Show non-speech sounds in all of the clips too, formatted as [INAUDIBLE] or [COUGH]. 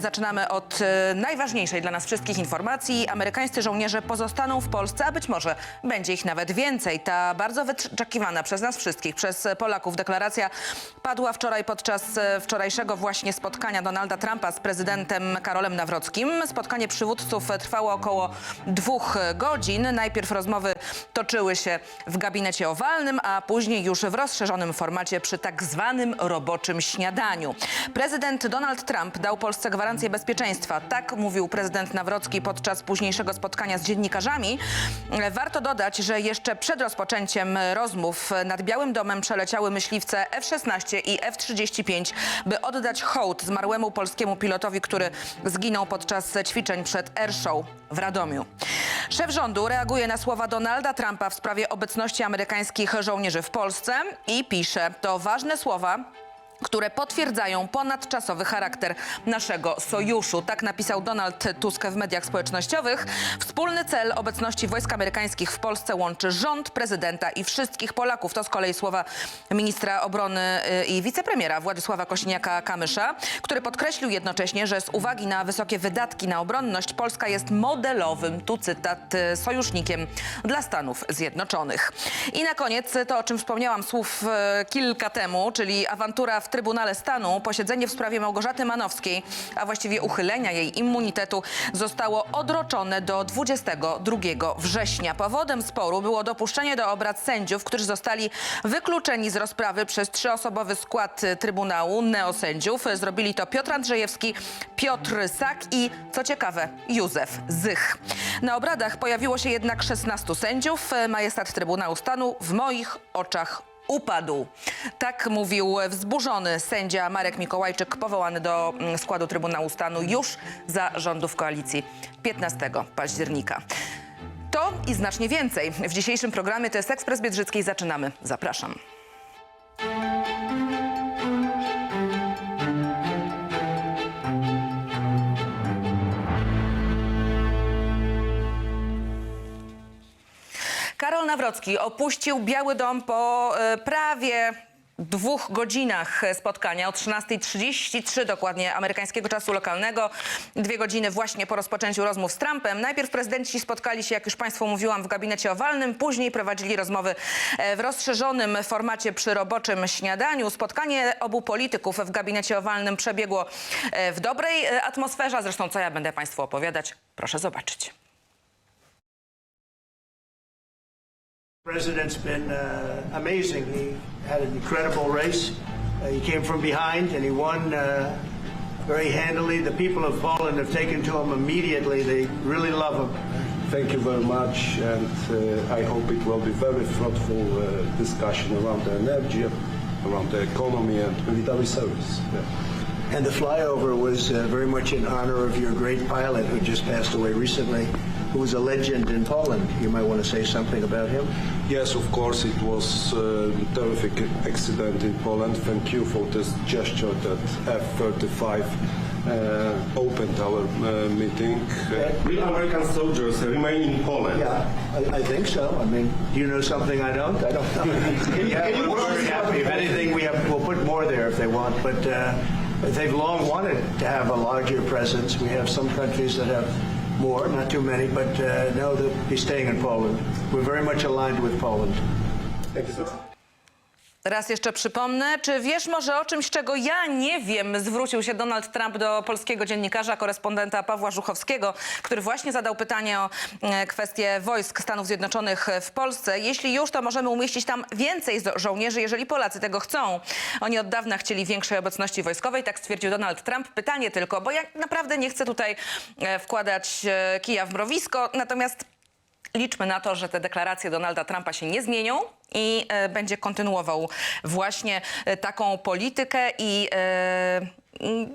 Zaczynamy od e, najważniejszej dla nas wszystkich informacji. Amerykańscy żołnierze pozostaną w Polsce, a być może będzie ich nawet więcej. Ta bardzo wyczekiwana przez nas wszystkich, przez Polaków deklaracja padła wczoraj podczas e, wczorajszego właśnie spotkania Donalda Trumpa z prezydentem Karolem Nawrockim. Spotkanie przywódców trwało około dwóch godzin. Najpierw rozmowy toczyły się w gabinecie owalnym, a później już w rozszerzonym formacie przy tak zwanym roboczym śniadaniu. Prezydent Donald Trump dał Polsce gwarancję bezpieczeństwa. Tak mówił prezydent Nawrocki podczas późniejszego spotkania z dziennikarzami. Warto dodać, że jeszcze przed rozpoczęciem rozmów nad Białym Domem przeleciały myśliwce F-16 i F-35, by oddać hołd zmarłemu polskiemu pilotowi, który zginął podczas ćwiczeń przed Airshow w Radomiu. Szef rządu reaguje na słowa Donalda Trumpa w sprawie obecności amerykańskich żołnierzy w Polsce i pisze: To ważne słowa, które potwierdzają ponadczasowy charakter naszego sojuszu. Tak napisał Donald Tusk w mediach społecznościowych. Wspólny cel obecności wojsk amerykańskich w Polsce łączy rząd, prezydenta i wszystkich Polaków. To z kolei słowa ministra obrony y, i wicepremiera Władysława Kośniaka-Kamysza, który podkreślił jednocześnie, że z uwagi na wysokie wydatki na obronność Polska jest modelowym, tu cytat, y, sojusznikiem dla Stanów Zjednoczonych. I na koniec to, o czym wspomniałam słów y, kilka temu, czyli awantura w Trybunale Stanu, posiedzenie w sprawie Małgorzaty Manowskiej, a właściwie uchylenia jej immunitetu zostało odroczone do 22 września. Powodem sporu było dopuszczenie do obrad sędziów, którzy zostali wykluczeni z rozprawy przez trzyosobowy skład Trybunału neosędziów. Zrobili to Piotr Andrzejewski, Piotr Sak i, co ciekawe, Józef Zych. Na obradach pojawiło się jednak 16 sędziów. Majestat Trybunału Stanu w moich oczach upadł. Tak mówił wzburzony sędzia Marek Mikołajczyk, powołany do mm, składu Trybunału Stanu już za rządów koalicji 15 października. To i znacznie więcej. W dzisiejszym programie to jest Ekspres Biedrzyckiej. Zaczynamy. Zapraszam. Karol Nawrocki opuścił Biały Dom po e, prawie dwóch godzinach spotkania o 13.33 dokładnie amerykańskiego czasu lokalnego. Dwie godziny właśnie po rozpoczęciu rozmów z Trumpem. Najpierw prezydenci spotkali się, jak już Państwu mówiłam, w gabinecie owalnym, później prowadzili rozmowy e, w rozszerzonym formacie przy roboczym śniadaniu. Spotkanie obu polityków w gabinecie owalnym przebiegło e, w dobrej atmosferze, zresztą co ja będę Państwu opowiadać, proszę zobaczyć. President's been uh, amazing. He had an incredible race. Uh, he came from behind and he won uh, very handily. The people of Poland have taken to him immediately. They really love him. Thank you very much, and uh, I hope it will be very fruitful uh, discussion around the energy, around the economy and military service. Yeah. And the flyover was uh, very much in honor of your great pilot who just passed away recently, who was a legend in Poland. You might want to say something about him. Yes, of course, it was a terrific accident in Poland. Thank you for this gesture that F-35 uh, opened our uh, meeting. Uh, Real American soldiers remain in Poland. Yeah, I, I think so. I mean, do you know something I don't? I don't know. [LAUGHS] yeah, we're very happy. If anything, we have, we'll put more there if they want. But uh, they've long wanted to have a larger presence. We have some countries that have more, not too many, but uh, no, they'll be staying in Poland. We're very much aligned with Poland. thank you, sir. Raz jeszcze przypomnę, czy wiesz może o czymś, czego ja nie wiem? Zwrócił się Donald Trump do polskiego dziennikarza, korespondenta Pawła Żuchowskiego, który właśnie zadał pytanie o e, kwestię wojsk Stanów Zjednoczonych w Polsce. Jeśli już, to możemy umieścić tam więcej żołnierzy, jeżeli Polacy tego chcą. Oni od dawna chcieli większej obecności wojskowej, tak stwierdził Donald Trump. Pytanie tylko, bo ja naprawdę nie chcę tutaj e, wkładać e, kija w mrowisko, natomiast liczmy na to, że te deklaracje Donalda Trumpa się nie zmienią i e, będzie kontynuował właśnie e, taką politykę i e,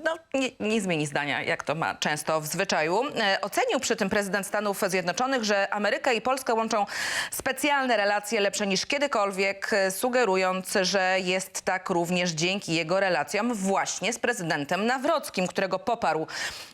no, nie, nie zmieni zdania, jak to ma często w zwyczaju. E, ocenił przy tym prezydent Stanów Zjednoczonych, że Amerykę i Polskę łączą specjalne relacje lepsze niż kiedykolwiek, e, sugerując, że jest tak również dzięki jego relacjom właśnie z prezydentem Nawrockim, którego poparł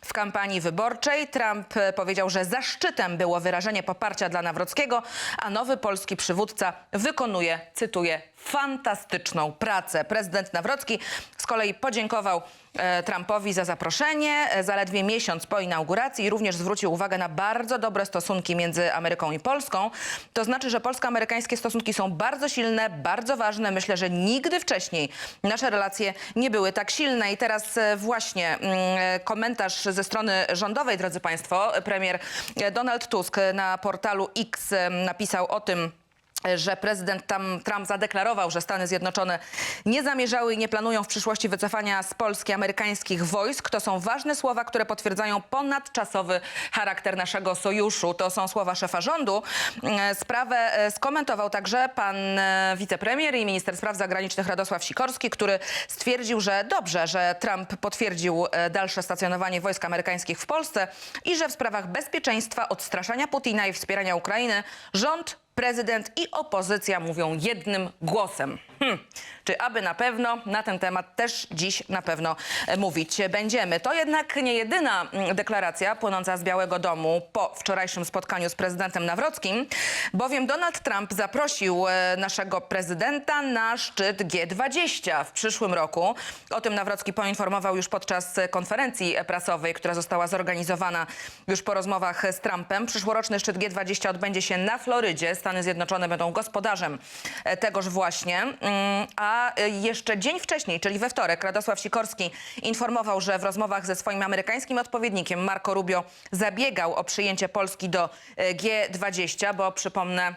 w kampanii wyborczej. Trump e, powiedział, że zaszczytem było wyrażenie poparcia dla Nawrockiego, a nowy polski przywódca wykonuje, cytuję, fantastyczną pracę. Prezydent Nawrocki z kolei podziękował e, Trumpowi za zaproszenie, e, zaledwie miesiąc po inauguracji i również zwrócił uwagę na bardzo dobre stosunki między Ameryką i Polską. To znaczy, że polsko-amerykańskie stosunki są bardzo silne, bardzo ważne. Myślę, że nigdy wcześniej nasze relacje nie były tak silne. I teraz e, właśnie mm, komentarz ze strony rządowej, drodzy Państwo. Premier Donald Tusk na portalu X napisał o tym, że prezydent tam, Trump zadeklarował, że Stany Zjednoczone nie zamierzały i nie planują w przyszłości wycofania z Polski amerykańskich wojsk. To są ważne słowa, które potwierdzają ponadczasowy charakter naszego sojuszu. To są słowa szefa rządu. E, Sprawę e, skomentował także pan e, wicepremier i minister spraw zagranicznych Radosław Sikorski, który stwierdził, że dobrze, że Trump potwierdził e, dalsze stacjonowanie wojsk amerykańskich w Polsce i że w sprawach bezpieczeństwa, odstraszania Putina i wspierania Ukrainy rząd prezydent i opozycja mówią jednym głosem. Hm. Czy aby na pewno na ten temat też dziś na pewno e, mówić będziemy. To jednak nie jedyna mm, deklaracja płynąca z Białego Domu po wczorajszym spotkaniu z prezydentem Nawrockim, bowiem Donald Trump zaprosił e, naszego prezydenta na szczyt G20 w przyszłym roku. O tym Nawrocki poinformował już podczas e, konferencji prasowej, która została zorganizowana już po rozmowach z Trumpem. Przyszłoroczny szczyt G20 odbędzie się na Florydzie. Stany Zjednoczone będą gospodarzem tegoż właśnie. Mm, A e, jeszcze dzień wcześniej, czyli we wtorek, Radosław Sikorski informował, że w rozmowach ze swoim amerykańskim odpowiednikiem Marco Rubio zabiegał o przyjęcie Polski do e, G20, bo przypomnę,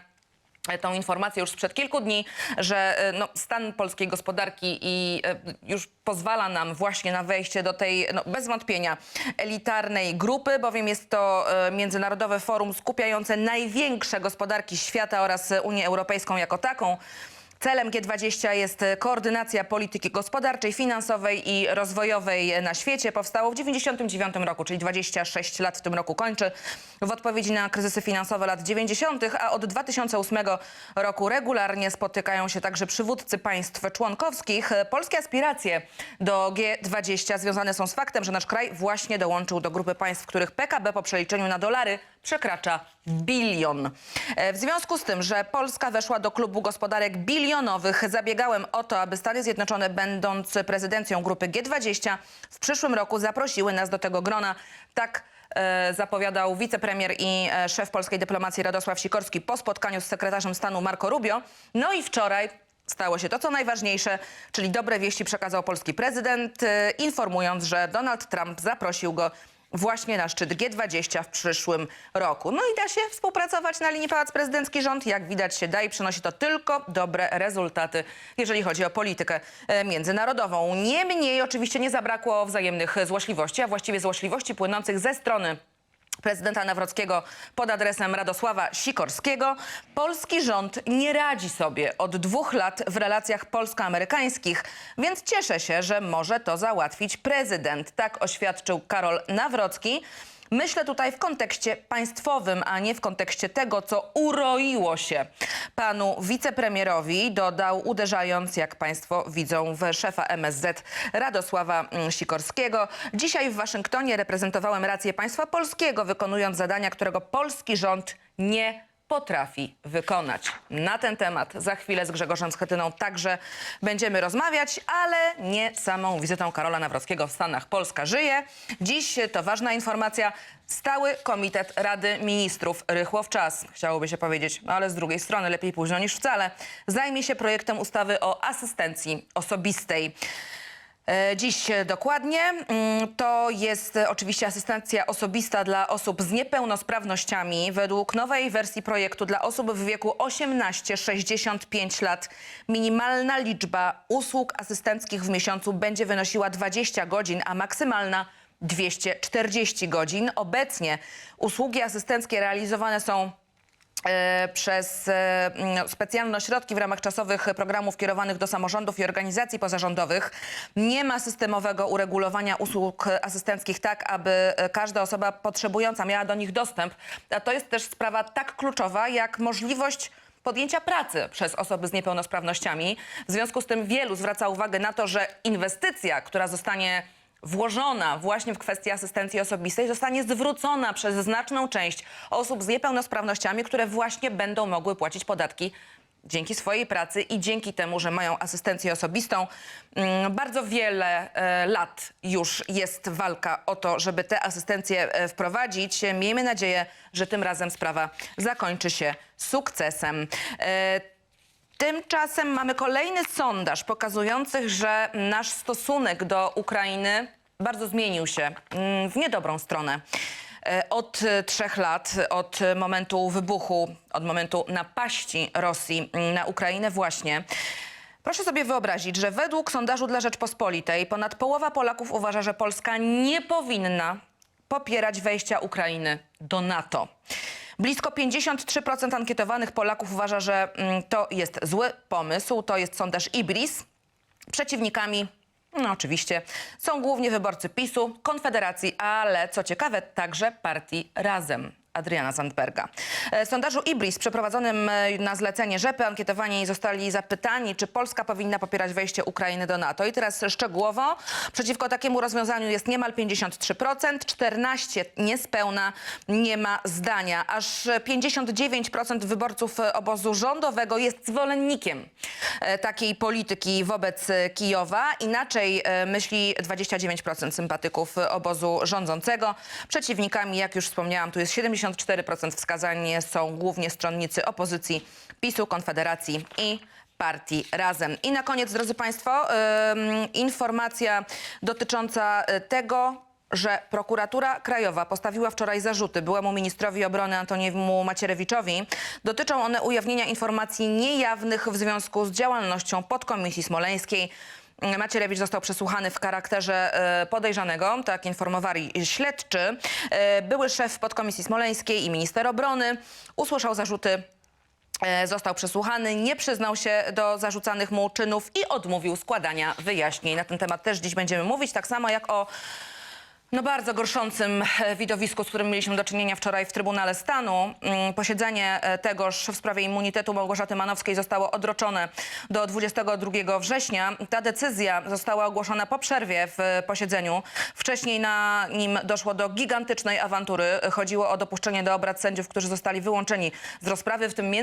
e, tą informację już sprzed kilku dni, że e, no, stan polskiej gospodarki i już pozwala nam właśnie na wejście do tej no, bez wątpienia elitarnej grupy, bowiem jest to międzynarodowe forum skupiające największe gospodarki świata oraz Unię Europejską jako taką. Celem G20 jest koordynacja polityki gospodarczej, finansowej i rozwojowej na świecie. Powstało w 1999 roku, czyli 26 lat w tym roku kończy. W odpowiedzi na kryzysy finansowe lat 90., a od 2008 roku regularnie spotykają się także przywódcy państw członkowskich. Polskie aspiracje do G20 związane są z faktem, że nasz kraj właśnie dołączył do grupy państw, których PKB po przeliczeniu na dolary przekracza bilion. E, W związku z tym, że Polska weszła do klubu gospodarek bilionowych, zabiegałem o to, aby Stany Zjednoczone, będąc prezydencją grupy G20, w przyszłym roku zaprosiły nas do tego grona. Tak e, zapowiadał wicepremier i e, szef polskiej dyplomacji Radosław Sikorski po spotkaniu z sekretarzem stanu Marco Rubio. No i wczoraj Stało się to, co najważniejsze, czyli dobre wieści przekazał polski prezydent, informując, że Donald Trump zaprosił go właśnie na szczyt G20 w przyszłym roku. No i da się współpracować na linii Pałac Prezydencki Rząd. Jak widać się da i przynosi to tylko dobre rezultaty, jeżeli chodzi o politykę e, międzynarodową. Niemniej oczywiście nie zabrakło wzajemnych złośliwości, a właściwie złośliwości płynących ze strony prezydenta Nawrockiego pod adresem Radosława Sikorskiego. Polski rząd nie radzi sobie od dwóch lat w relacjach polsko-amerykańskich, więc cieszę się, że może to załatwić prezydent. Tak oświadczył Karol Nawrocki. Myślę tutaj w kontekście państwowym, a nie w kontekście tego, co uroiło się panu wicepremierowi, dodał, uderzając, jak państwo widzą, w szefa MSZ Radosława mm, Sikorskiego. Dzisiaj w Waszyngtonie reprezentowałem rację państwa polskiego, wykonując zadania, którego polski rząd nie potrafi wykonać. Na ten temat za chwilę z Grzegorzem Schetyną także będziemy rozmawiać, ale nie samą wizytą Karola Nawrockiego w Stanach. Polska żyje. Dziś to ważna informacja. Stały Komitet Rady Ministrów, rychło w czas, chciałoby się powiedzieć, no ale z drugiej strony lepiej późno niż wcale, zajmie się projektem ustawy o asystencji osobistej. E, Dziś dokładnie. Mm, To jest oczywiście asystencja osobista dla osób z niepełnosprawnościami. Według nowej wersji projektu dla osób w wieku 18-65 lat minimalna liczba usług asystenckich w miesiącu będzie wynosiła 20 godzin, a maksymalna 240 godzin. Obecnie usługi asystenckie realizowane są przez e, specjalne ośrodki w ramach czasowych programów kierowanych do samorządów i organizacji pozarządowych. Nie ma systemowego uregulowania usług asystenckich tak, aby e, każda osoba potrzebująca miała do nich dostęp. A to jest też sprawa tak kluczowa, jak możliwość podjęcia pracy przez osoby z niepełnosprawnościami. W związku z tym wielu zwraca uwagę na to, że inwestycja, która zostanie włożona właśnie w kwestię asystencji osobistej zostanie zwrócona przez znaczną część osób z niepełnosprawnościami, które właśnie będą mogły płacić podatki dzięki swojej pracy i dzięki temu, że mają asystencję osobistą. Mm, Bardzo wiele e, lat już jest walka o to, żeby te asystencje e, wprowadzić. Miejmy nadzieję, że tym razem sprawa zakończy się sukcesem. Tymczasem mamy kolejny sondaż pokazujący, że nasz stosunek do Ukrainy bardzo zmienił się mm, w niedobrą stronę. E, Od trzech lat, od momentu wybuchu, od momentu napaści Rosji mm, na Ukrainę właśnie. Proszę sobie wyobrazić, że według sondażu dla Rzeczpospolitej ponad połowa Polaków uważa, że Polska nie powinna popierać wejścia Ukrainy do NATO. Blisko 53% ankietowanych Polaków uważa, że mm, to jest zły pomysł. To jest sondaż IBRIS. Przeciwnikami, no oczywiście, są głównie wyborcy PiSu, Konfederacji, ale co ciekawe, także partii Razem. Adriana Sandberga. E, W sondażu IBRIS przeprowadzonym e, na zlecenie Rzepy ankietowani zostali zapytani, czy Polska powinna popierać wejście Ukrainy do NATO. I teraz szczegółowo przeciwko takiemu rozwiązaniu jest niemal 53%, 14 niespełna nie ma zdania. Aż 59% wyborców e, obozu rządowego jest zwolennikiem takiej polityki wobec Kijowa. Inaczej myśli 29% sympatyków obozu rządzącego. Przeciwnikami, jak już wspomniałam, tu jest 74% wskazań są głównie stronnicy opozycji PiSu, Konfederacji i partii Razem. I na koniec, drodzy Państwo, ym, informacja dotycząca y, tego, że prokuratura krajowa postawiła wczoraj zarzuty byłemu ministrowi obrony Antoniemu Macierewiczowi. Dotyczą one ujawnienia informacji niejawnych w związku z działalnością podkomisji smoleńskiej. Macierewicz został przesłuchany w charakterze e, podejrzanego, tak informowali śledczy. E, Były szef podkomisji smoleńskiej i minister obrony usłyszał zarzuty E, Został przesłuchany, nie przyznał się do zarzucanych mu czynów i odmówił składania wyjaśnień. Na ten temat też dziś będziemy mówić, tak samo jak o no bardzo gorszącym e, widowisku, z którym mieliśmy do czynienia wczoraj w Trybunale Stanu. Mm, Posiedzenie e, tegoż w sprawie immunitetu Małgorzaty Manowskiej zostało odroczone do 22 września. Ta decyzja została ogłoszona po przerwie w posiedzeniu. Wcześniej na nim doszło do gigantycznej awantury. Chodziło o dopuszczenie do obrad sędziów, którzy zostali wyłączeni z rozprawy, w tym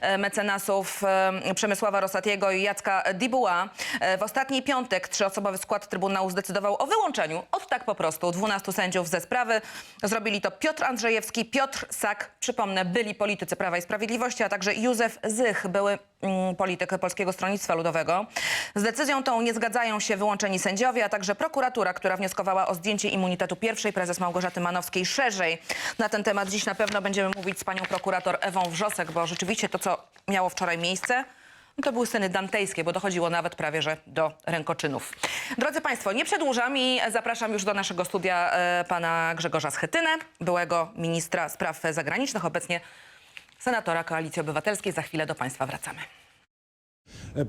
e, mecenasów e, Przemysława Rosatiego i Jacka Dibuła. E, W ostatni piątek trzyosobowy skład Trybunału zdecydował o wyłączeniu od tak po prostu 12 sędziów ze sprawy. Zrobili to Piotr Andrzejewski, Piotr Sak, przypomnę, byli politycy Prawa i Sprawiedliwości, a także Józef Zych, były mm, polityk Polskiego Stronnictwa Ludowego. Z decyzją tą nie zgadzają się wyłączeni sędziowie, a także prokuratura, która wnioskowała o zdjęcie immunitetu pierwszej prezes Małgorzaty Manowskiej szerzej. Na ten temat dziś na pewno będziemy mówić z panią prokurator Ewą Wrzosek, bo rzeczywiście to, co miało wczoraj miejsce, to były sceny dantejskie, bo dochodziło nawet prawie że do rękoczynów. Drodzy Państwo, nie przedłużam i zapraszam już do naszego studia e, pana Grzegorza Schetynę, byłego ministra spraw zagranicznych, obecnie senatora Koalicji Obywatelskiej. Za chwilę do Państwa wracamy.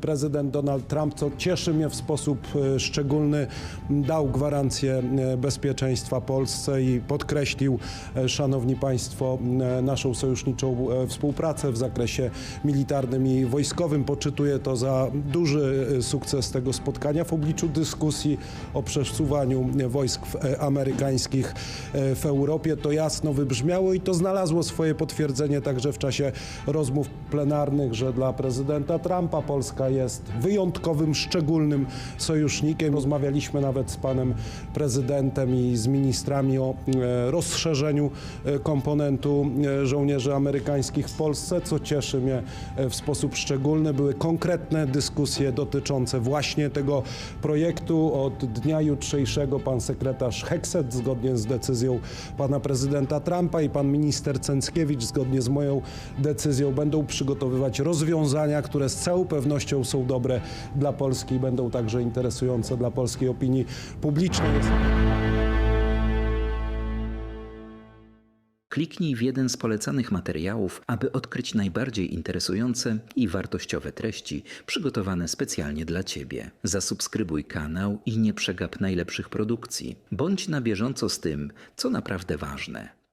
Prezydent Donald Trump, co cieszy mnie w sposób e, szczególny, dał gwarancję e, bezpieczeństwa Polsce i podkreślił, e, szanowni państwo, naszą sojuszniczą współpracę w zakresie militarnym i wojskowym. Poczytuję to za duży sukces tego spotkania w obliczu dyskusji o przesuwaniu wojsk amerykańskich w Europie. To jasno wybrzmiało i to znalazło swoje potwierdzenie także w czasie rozmów plenarnych, że dla prezydenta Trumpa Polska jest wyjątkowym, szczególnym sojusznikiem. Rozmawialiśmy nawet z panem prezydentem i z ministrami o e, rozszerzeniu e, komponentu e, żołnierzy amerykańskich w Polsce, co cieszy mnie w sposób szczególny. Były konkretne dyskusje dotyczące właśnie tego projektu. Od dnia jutrzejszego pan sekretarz Hekset, zgodnie z decyzją pana prezydenta Trumpa i pan minister Cęckiewicz, zgodnie z moją decyzją, będą przygotowywać rozwiązania, które z całą pewnością są dobre dla Polski i będą także interesujące dla polskiej opinii publicznej. Kliknij w jeden z polecanych materiałów, aby odkryć najbardziej interesujące i wartościowe treści przygotowane specjalnie dla Ciebie. Zasubskrybuj kanał i nie przegap najlepszych produkcji. Bądź na bieżąco z tym, co naprawdę ważne.